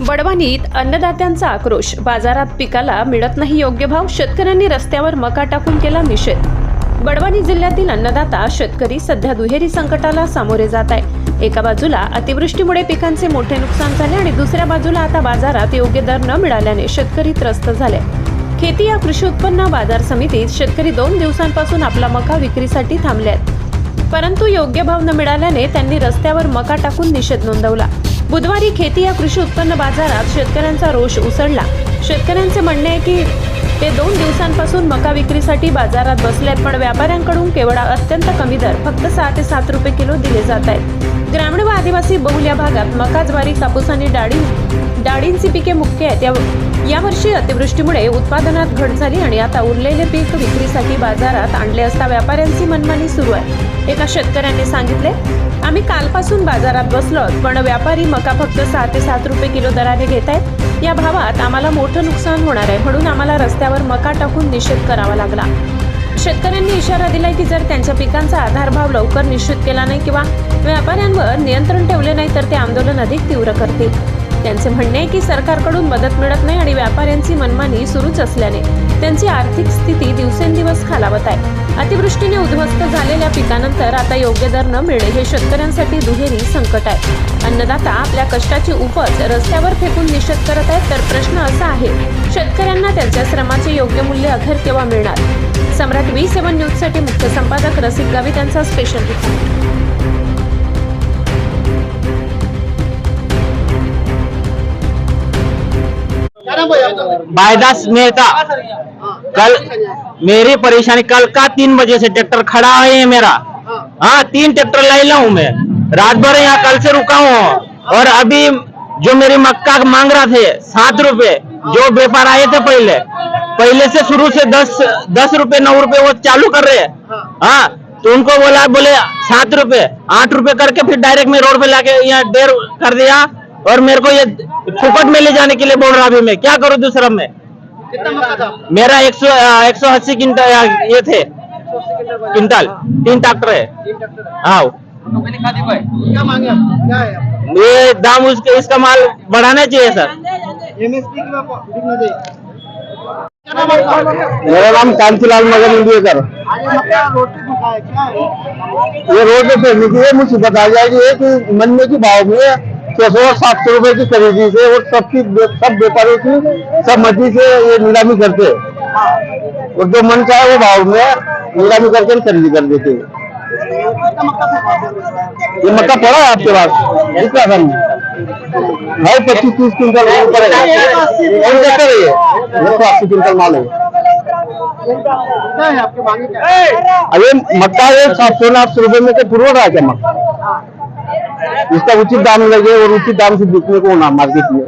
बडवानीत अन्नदात्यांचा आक्रोश. बाजारात पिकाला मिळत नाही योग्य भाव शेतकऱ्यांनी रस्त्यावर मका टाकून केला निषेध. बडवानी जिल्ह्यातील अन्नदाता शेतकरी सध्या दुहेरी संकटाला सामोरे जात आहे. एका बाजूला अतिवृष्टीमुळे पिकांचे मोठे नुकसान झाले आणि दुसऱ्या बाजूला आता बाजारात योग्य दर न मिळाल्याने शेतकरी त्रस्त झाले. खेती या कृषी उत्पन्न बाजार समितीत शेतकरी दोन दिवसांपासून आपला मका विक्रीसाठी थांबले आहेत. परंतु योग्य भाव न मिळाल्याने त्यांनी रस्त्यावर मका टाकून निषेध नोंदवला. बुधवारी खेती या कृषी उत्पन्न बाजारात शेतकऱ्यांचा रोष उसळला. शेतकऱ्यांचे म्हणणे आहे की ते दोन दिवसांपासून मका विक्रीसाठी बाजारात बसलेत पण व्यापाऱ्यांकडून केवळ अत्यंत कमी दर फक्त सहा ते सात रुपये किलो दिले जात आहेत. ग्रामीण आदिवासी बहुल या भागात मका ज्वारी कापूस आणि डाळी डाळींची पिके मुख्य आहेत. या यावर्षी अतिवृष्टीमुळे उत्पादनात घट झाली आणि आता उरलेले पीक विक्रीसाठी बाजारात आणले असता व्यापाऱ्यांची मनमानी सुरू आहे. एका शेतकऱ्याने सांगितले आम्ही कालपासून बाजारात बसलो पण व्यापारी मका फक्त सहा ते सात रुपये किलो दराने घेत आहेत. या भावात आम्हाला मोठं नुकसान होणार आहे म्हणून आम्हाला रस्त्यावर मका टाकून निषेध करावा लागला. शेतकऱ्यांनी इशारा दिलाय की जर त्यांच्या पिकांचा आधारभाव लवकर निश्चित केला नाही किंवा व्यापाऱ्यांवर नियंत्रण ठेवले नाही तर ते आंदोलन अधिक तीव्र करतील. त्यांचे म्हणणे आहे की सरकारकडून मदत मिळत नाही आणि व्यापाऱ्यांची मनमानी सुरूच असल्याने त्यांची आर्थिक स्थिती दिवसेंदिवस खालावत आहे. अतिवृष्टीने उद्ध्वस्त झालेल्या पिकानंतर आता योग्य दर न मिळणे हे शेतकऱ्यांसाठी दुहेरी संकट आहे. अन्नदाता आपल्या कष्टाची उपज रस्त्यावर फेकून निषेध करत आहेत तर प्रश्न असा आहे शेतकऱ्यांना त्यांच्या श्रमाचे योग्य मूल्य अखेर केव्हा मिळणार? सम्राट व्ही सेवन न्यूजसाठी मुख्य संपादक रसिक गावी स्पेशल रिपोर्ट बायदास मेहता, कल मेरी परेशानी, कल का तीन बजे से ट्रैक्टर खड़ा है मेरा? हाँ तीन ट्रैक्टर लाइला हूँ मैं। रात भर यहाँ कल से रुका हूँ। और अभी जो मेरी मक्का मांग रहा थे, सात रुपए जो व्यापार आए थे पहले पहले से शुरू से दस दस रुपए नौ रुपए वो चालू कर रहे हैं। हाँ। तो उनको बोला बोले सात रुपए आठ रुपए करके फिर डायरेक्ट में रोड पे लाके यहाँ डेढ़ कर दिया। और मेरे को ये फुकट में ले जाने के लिए बोल रहा अभी मैं क्या करूँ दूसरा में? कितना मक्का था? मेरा एक सौ एक सौ अस्सी क्विंटल ये थे। क्विंटल तीन ट्रैक्टर है। हाँ। क्या मांगे आप? क्या है आप? ये दाम उसके इसका माल बढ़ाना चाहिए सर। एमएसपी मेरा नाम कांचीलाल मगन इंडियकर। आज ये रोड पे फंसा है क्या है ये रोड पे फेंकने की आ जाएगी है कि भाव में छह सौ सात सौ रुपए की खरीदी से और सबकी सब व्यापारियों की सब मछली से ये नीलामी करते। और जो मन चाहे वो भाव में नीलामी करके खरीदी कर देते। हैं ये मक्का पड़ा है आपके पास? कितना सन भाई पच्चीस तीस क्विंटल पड़ेगा ये? एक सौ अस्सी क्विंटल माल है। अरे मक्का ये सात सौ आठ सौ रुपए में तो पूर्व रहा है क्या मक्का? इसका उचित दाम लगे और उचित दाम से बिकने को ना मार्केट में।